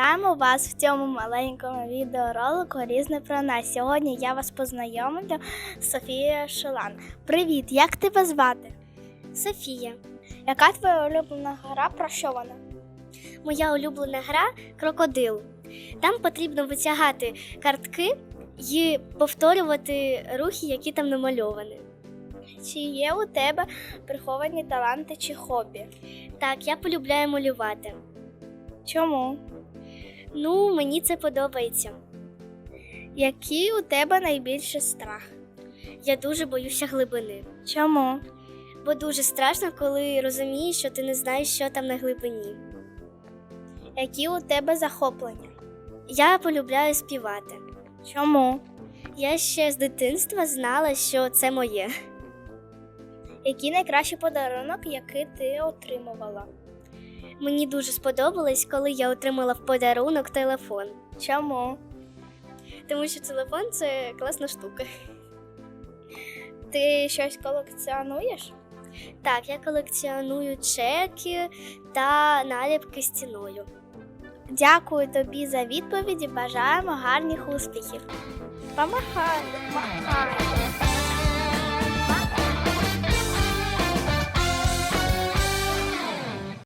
Вітаємо вас в цьому маленькому відеоролику Різне про нас. Сьогодні я вас познайомлю з Софією Шилан. Привіт, як тебе звати? Софія. Яка твоя улюблена гра? Про що вона? Моя улюблена гра крокодил. Там потрібно витягати картки і повторювати рухи, які там намальовані. Чи є у тебе приховані таланти чи хобі? Так, я полюбляю малювати. Чому? Ну, мені це подобається. Який у тебе найбільший страх? Я дуже боюся глибини. Чому? Бо дуже страшно, коли розумієш, що ти не знаєш, що там на глибині. Які у тебе захоплення? Я полюбляю співати. Чому? Я ще з дитинства знала, що це моє. Який найкращий подарунок, який ти отримувала? Мені дуже сподобалось, коли я отримала в подарунок телефон. Чому? Тому що телефон це класна штука. Ти щось колекціонуєш? Так, я колекціоную чеки та наліпки стіною. Дякую тобі за відповіді. Бажаємо гарних успіхів. Помахай, помахай.